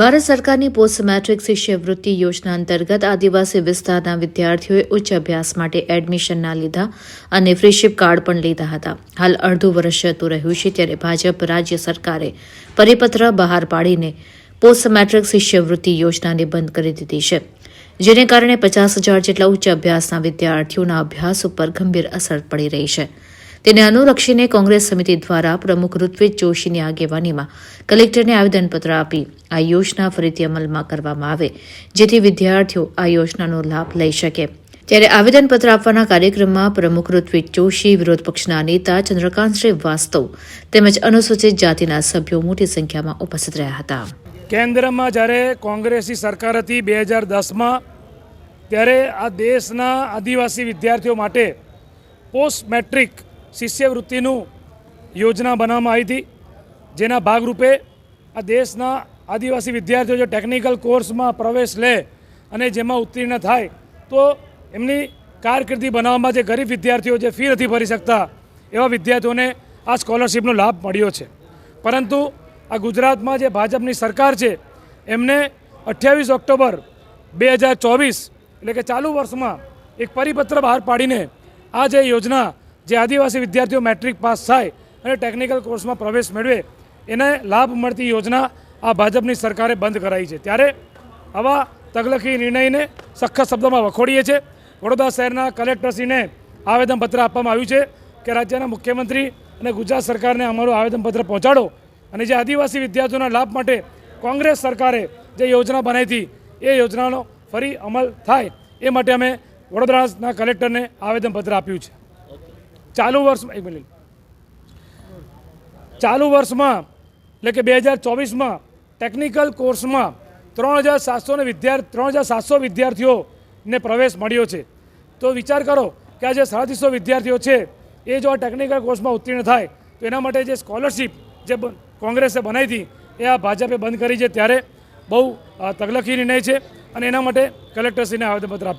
ભારત સરકારની post metric શિષ્યવૃત્તિ યોજના અંતર્ગત આદિવાસી વિસ્તારના વિદ્યાર્થીઓએ ઉચ્ચ અભ્યાસ માટે એડમિશન ના લીધા અને ફ્રીશીપ કાર્ડ પણ લીધા હતા. હાલ અડધું વર્ષ જતું રહ્યું છે ત્યારે ભાજપ રાજ્ય સરકારે પરિપત્ર બહાર પાડીને પોસ્ટ મેટ્રિક શિષ્યવૃત્તિ યોજનાને બંધ કરી દીધી છે, જેને કારણે પચાસ હજાર જેટલા ઉચ્ચ અભ્યાસના વિદ્યાર્થીઓના અભ્યાસ ઉપર ગંભીર અસર પડી રહી છે. તેને અનુલક્ષીને કોંગ્રેસ સમિતિ દ્વારા પ્રમુખ ઋત્વિજ જોશીની આગેવાનીમાં કલેક્ટરને આવેદનપત્ર આપી આ યોજના ફરીથી અમલમાં કરવામાં આવે, જેથી વિદ્યાર્થીઓ આ યોજનાનો લાભ લઈ શકે. ત્યારે આવેદનપત્ર આપવાના કાર્યક્રમમાં પ્રમુખ ઋત્વિજ જોશી, વિરોધ પક્ષના નેતા ચંદ્રકાંત શ્રીવાસ્તવ તેમજ અનુસૂચિત જાતિના સભ્યો મોટી સંખ્યામાં ઉપસ્થિત રહ્યા હતા. કેન્દ્રમાં જ્યારે કોંગ્રેસની સરકાર હતી બે હજાર દસમાં, ત્યારે આ દેશના આદિવાસી વિદ્યાર્થીઓ માટે પોસ્ટ મેટ્રિક શિષ્યવૃત્તિનું યોજના બનાવવામાં આવી હતી. જેના ભાગરૂપે આ દેશના આદિવાસી વિદ્યાર્થીઓ જે ટેકનિકલ કોર્સમાં પ્રવેશ લે અને જેમાં ઉત્તીર્ણ થાય, તો એમની કારકિર્દી બનાવવામાં જે ગરીબ વિદ્યાર્થીઓ જે ફી નથી ભરી શકતા, એવા વિદ્યાર્થીઓને આ સ્કોલરશીપનો લાભ મળ્યો છે. પરંતુ આ ગુજરાતમાં જે ભાજપની સરકાર છે, એમને અઠ્યાવીસ ઓક્ટોબર બે હજાર ચોવીસ, એટલે કે ચાલુ વર્ષમાં એક પરિપત્ર બહાર પાડીને આ જે યોજના જે આદિવાસી વિદ્યાર્થીઓ મેટ્રિક પાસ થાય અને ટેકનિકલ કોર્સમાં પ્રવેશ મેળવે, એને લાભ મળતી યોજના આ ભાજપની સરકારે બંધ કરાવી છે. ત્યારે આવા તગલખી નિર્ણયને સખત શબ્દોમાં વખોડીએ છીએ. વડોદરા શહેરના કલેક્ટરશ્રીને આવેદનપત્ર આપવામાં આવ્યું છે કે રાજ્યના મુખ્યમંત્રી અને ગુજરાત સરકારને અમારું આવેદનપત્ર પહોંચાડો અને જે આદિવાસી વિદ્યાર્થીઓના લાભ માટે કોંગ્રેસ સરકારે જે યોજના બનાવી હતી, એ યોજનાનો ફરી અમલ થાય, એ માટે અમે વડોદરાના કલેક્ટરને આવેદનપત્ર આપ્યું છે. ચાલુ વર્ષમાં, એક મિનિટ. ચાલુ વર્ષમાં, એટલે કે બે હજાર ચોવીસમાં ટેકનિકલ કોર્સમાં ત્રણ હજાર સાતસોને વિદ્યાર્થી ત્રણ હજાર સાતસો વિદ્યાર્થીઓને પ્રવેશ મળ્યો છે. તો વિચાર કરો કે આ જે સાડત્રીસો વિદ્યાર્થીઓ છે, એ જો આ ટેકનિકલ કોર્સમાં ઉત્તીર્ણ થાય, તો એના માટે જે સ્કોલરશીપ જે કોંગ્રેસે બનાવી હતી, એ આ ભાજપે બંધ કરી છે ત્યારે. બહુ તગલખી નિર્ણય છે અને એના માટે કલેક્ટરશ્રીને આવેદનપત્ર આપ્યું